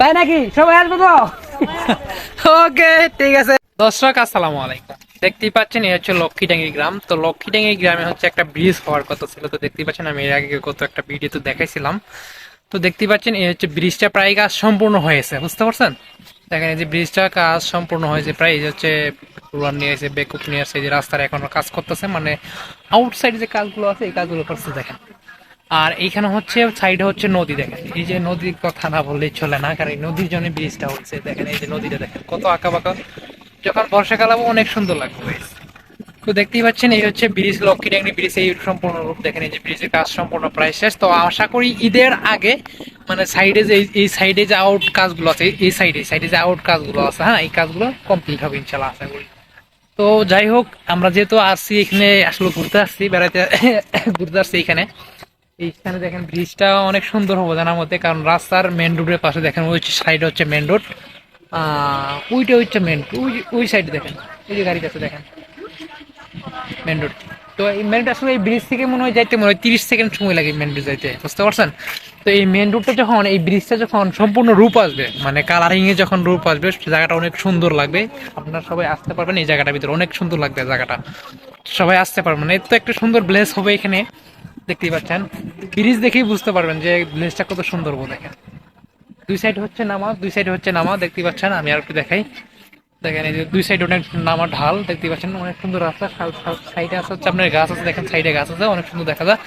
তাই নাকি? সবাই আসবে তো? ওকে, ঠিক আছে। দর্শক, আসসালামু আলাইকুম। দেখতেই পাচ্ছেন, এই হচ্ছে লক্ষ্মীডাঙ্গি গ্রাম। তো লক্ষ্মীডাঙ্গি গ্রামে হচ্ছে একটা ব্রিজ হওয়ার কথা ছিল। তো দেখতেই পাচ্ছেন, আমি এর আগে কত একটা ভিডিও তো দেখাইছিলাম। তো দেখতেই পাচ্ছেন, এই হচ্ছে ব্রিজটা প্রায় কাজ সম্পূর্ণ হয়েছে, বুঝতে পারছেন? দেখেন, এই যে ব্রিজটা কাজ সম্পূর্ণ হয়েছে, প্রায় এই হচ্ছে রুলার নিয়ে এসে বেকুপ নিয়ে আসছে যে রাস্তার এখনও কাজ করতেছে। মানে আউটসাইড যে কাজগুলো আছে, এই কাজগুলো করছে দেখেন। আর এইখানে হচ্ছে সাইডে হচ্ছে নদী দেখেন। এই যে নদীর কথা না বললেই চলে না, কারণ এই নদীর জন্য ব্রিজটা হচ্ছে, দেখেন এই যে নদীটা দেখেন, কত আঁকা বাঁকা যখন বর্ষাকাল হবে, অনেক সুন্দর লাগবে। তো দেখতেই পাচ্ছেন, এই হচ্ছে ব্রিজ লক্ষ্মী ড্যাংরি ব্রিজ এই সম্পূর্ণ রূপ দেখেন, এই যে ব্রিজের কাজ সম্পূর্ণ প্রায় শেষ। তো আশা করি ঈদের আগে মানে সাইডে যে, এই সাইডে যে আউট কাজগুলো আছে, এই সাইডে সাইডে যে আউট কাজগুলো আছে হ্যাঁ এই কাজগুলো কমপ্লিট হবে ইনশাল্লাহ আশা করি। তো যাই হোক, আমরা যেহেতু আসছি এখানে, আসলে ঘুরতে আসছি বেড়াতে ঘুরতে আসছি এখানে। এইখানে দেখেন ব্রিজটা অনেক সুন্দর হবে জানার মধ্যে কারণ রাস্তার মেন রোডের পাশে দেখেন ওই সাইড হচ্ছে মেন রোড ওইটা হচ্ছে মেন ওই ওই সাইডে দেখেন, ওই যে গাড়ি আছে দেখেন মেন রোড তো এই মেন রোড আসলে এই ব্রিজ থেকে মনে হয় যাইতে, মনে হয় তিরিশ সেকেন্ড সময় লাগে মেন রোড যাইতে, বুঝতে পারছেন? তো এই মেন রোডটা যখন, এই ব্রিজটা যখন সম্পূর্ণ রূপ আসবে মানে কালারিং এ যখন রূপ আসবে জায়গাটা অনেক সুন্দর লাগবে। আপনারা সবাই আসতে পারবেন এই জায়গাটার ভিতরে, অনেক সুন্দর লাগবে জায়গাটা। সবাই আসতে পারবেন এর তো একটা সুন্দর ব্লেস হবে এখানে। দেখতেই পাচ্ছেন। ব্রিজ দেখেই বুঝতে পারবেন যে ব্লেসটা কত সুন্দর দেখেন দুই সাইড হচ্ছে নামা, দুই সাইড হচ্ছে নামা, দেখতেই পাচ্ছেন, আমি আর একটু দেখাই। দেখেন এই যে দুই সাইড অনেক নামা ঢাল দেখতে পাচ্ছেন, অনেক সুন্দর রাস্তা সাইডে আছে হচ্ছে আপনার গাছ আছে, দেখেন সাইডে গাছ আছে, অনেক সুন্দর দেখা যায়।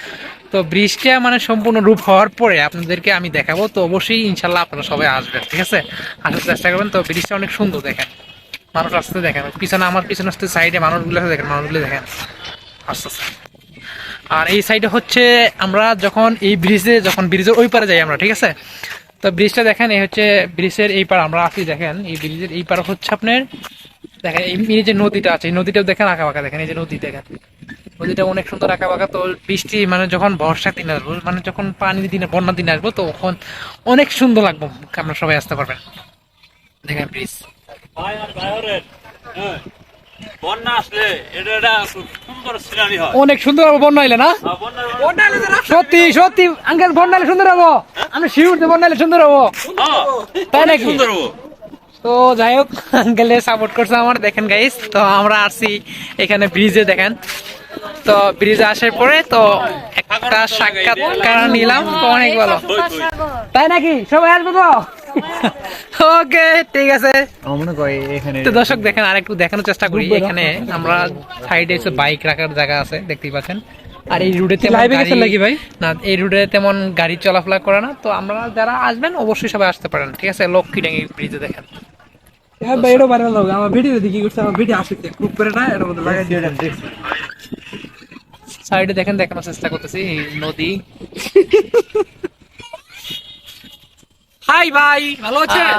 তো ব্রিজটা মানে সম্পূর্ণ রূপ হওয়ার পরে আপনাদেরকে আমি দেখাবো, তো অবশ্যই ইনশাল্লাহ আপনারা সবাই আসবেন, ঠিক আছে? আসার চেষ্টা করবেন, তো ব্রিজটা অনেক সুন্দর দেখেন। মানুষ আসতে দেখেন, পিছনে আমার, পিছনে আসতে সাইডে মানুষগুলো দেখেন মানুষগুলো দেখেন। আস্তে আস্তে। আর এই সাইডে হচ্ছে আমরা যখন এই ব্রিজে যখন ব্রিজের ওই পারে যাই আমরা, ঠিক আছে? তো ব্রিজটা দেখেন, এই হচ্ছে ব্রিজের এই পার আমরা আছি দেখেন, এই ব্রিজের এই পার হচ্ছে আপনার, দেখেন, এই যে নদীটা আছে, এই নদীটাও দেখেন আঁকা বাঁকা দেখেন, এই যে নদী দেখেন। নদীটা অনেক সুন্দর আঁকা বাঁকা তো বৃষ্টি মানে যখন বর্ষা দিন আসব মানে যখন পানির দিনে, বন্যার দিনে আসব তো তখন অনেক সুন্দর লাগবে আপনারা সবাই আসতে পারবেন। দেখেন ব্রিজ ভাই আর হ্যাঁ বন্যা আসলে এটা একটা সুন্দর সিনারি হয়। অনেক সুন্দর হবে বন্যা হইলে না? সত্যি সত্যি আঙ্কেল বন্যা সুন্দর হব? আমি শিউর বন্যা সুন্দর হব। হ্যাঁ, তাই নাকি? সুন্দর হব। তো যাই হোক আঙ্কেলে সাপোর্ট করছে আমার দেখেন গাইস তো আমরা আসছি এখানে ব্রিজে দেখেন। তো ব্রিজে আসার পরে তো একটা সাক্ষাৎকার নিলাম তো অনেক ভালো। তাই নাকি? সবাই আসব তো? ওকে ঠিক আছে। এখানে তো দর্শক দেখেন আর একটু দেখানোর চেষ্টা করি। এখানে আমরা সাইডে এসে বাইক রাখার জায়গা আছে দেখতেই পাচ্ছেন। আর এই রুটে লাইভে গেছেন নাকি ভাই? না এই রুটে তেমন গাড়ি চলাফেরা করে না। তো আমরা যারা আসবেন অবশ্যই সবাই আসতে পারেন। ঠিক আছে লক্ষ্মীডাঙ্গি ব্রিজে দেখেন। হ্যাঁ ভাই এটা ভাইরাল হবে আমার ভিডিও দেখি কি করছে? আমার ভিডিও আসছে খুব করে না? এর মধ্যে লাগাই দিয়ে সাইডে দেখেন দেখানোর চেষ্টা করতেছি। নদী। হাই ভাই ভালো আছেন?